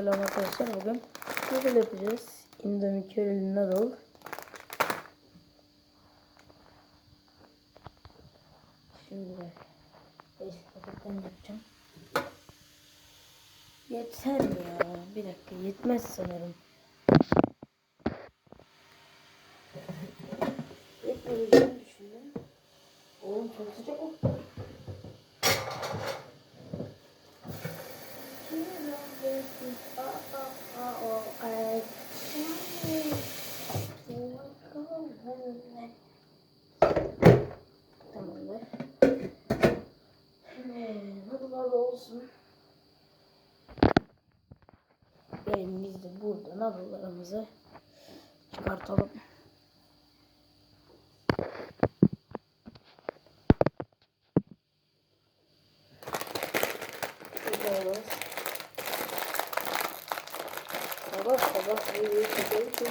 Selam arkadaşlar bugün noodle yapacağız. Indomie curry noodle. Şimdi 5 paketten yapacağım. Yeter ya. Bir dakika yetmez sanırım. Yetmeyeceğini düşündüm. Oğlum çok sıcak oldu. Olsun. Gelin biz de burada nadılarımızı çıkartalım. Gidiyoruz. Sabah sabah çekelim çünkü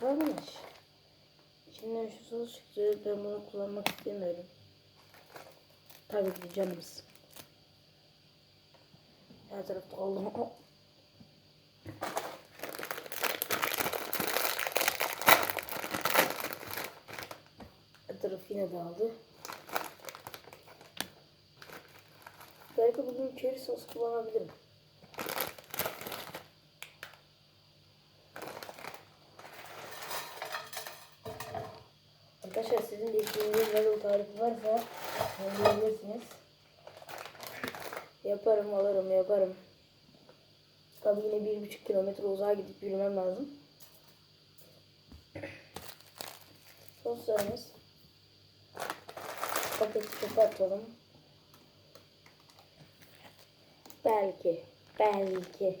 karnış. İçinden şu sos çıktı. Ben bunu kullanmak istemiyorum. Tabii ki canımız. Her tarafta oğlum. Oh. Her taraf yine. Belki bugün köri sos kullanabilirim. Arkadaşlar sizin de istediğiniz tarifi varsa söyleyebilirsiniz. Yaparım alırım yaparım. Tabi yine bir buçuk kilometre uzağa gidip yürümem lazım. Soslarımız. Paketi çöpe. Belki. Belki.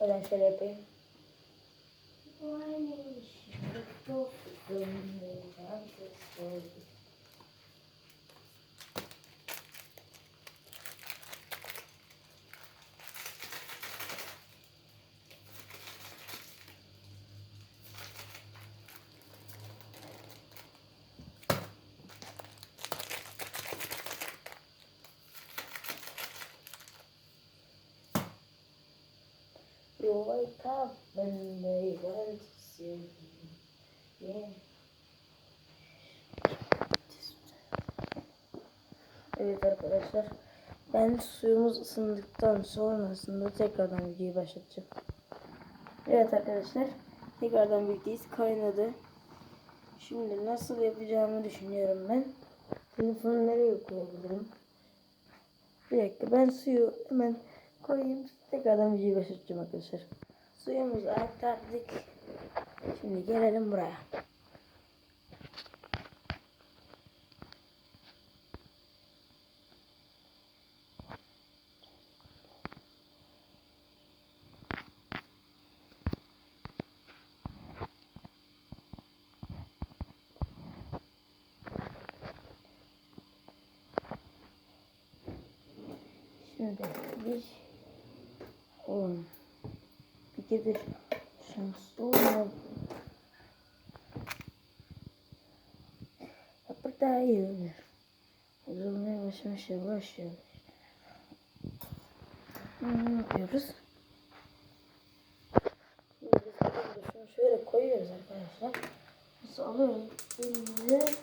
Ben şöyle yapayım. You wake up and they want to see you. Yeah. Evet arkadaşlar. Ben suyumuz ısındıktan sonrasında tekrardan videoyu başlatacağım. Evet arkadaşlar. Tekrardan birlikteyiz. Kaynadı. Şimdi nasıl yapacağımı düşünüyorum ben. Telefonu nereye koyabilirim? Bir dakika ben suyu hemen koyayım. Tekrardan videoyu başlatacağım arkadaşlar. Suyumuzu aktardık. Şimdi gelelim buraya. Şimdi bir Oğlum. Bir kere de şanslı olmalı. Yaprak daha iyi olur. Uzulmaya başlamış yavaş. Ne yapıyoruz? Şimdi biz şöyle koyuyoruz arkadaşlar. Nasıl alıyoruz? Elimizi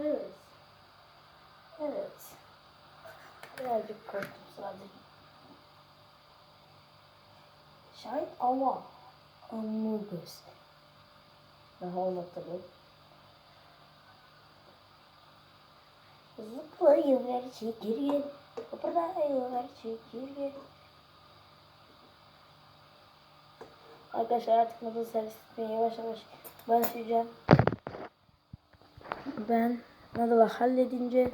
Evet. Evet. Birazcık korktum sadece. Şahit ama Amogus. Daha anlatalım. Zıplayıver çekirge. Kıpırdayıver çekirge. Arkadaşlar artık nasıl servis etmeye yavaş yavaş başlayacağım. Ben Nadal'ı halledince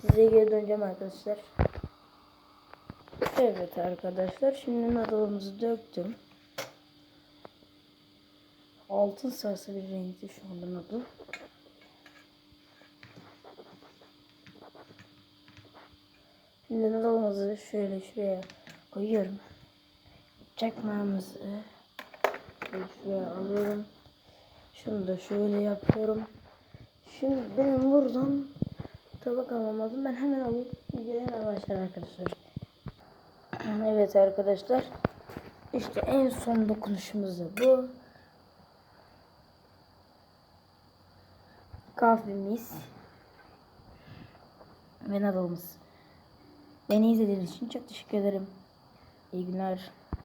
size geri döneceğim arkadaşlar. Evet arkadaşlar şimdi Nadal'ımızı döktüm. Altın sarısı bir renkli şu anda Nadal. Şimdi nadalımızı şöyle şuraya koyuyorum. Çakmağımızı şuraya alıyorum. Şunu da şöyle yapıyorum. Şimdi benim buradan tabak almam lazım. Ben hemen. Videoya hemen başlar arkadaşlar. Evet arkadaşlar. İşte en son dokunuşumuz da bu. Kahvemiz ve nadalımız. Beni izlediğiniz için çok teşekkür ederim. İyi günler.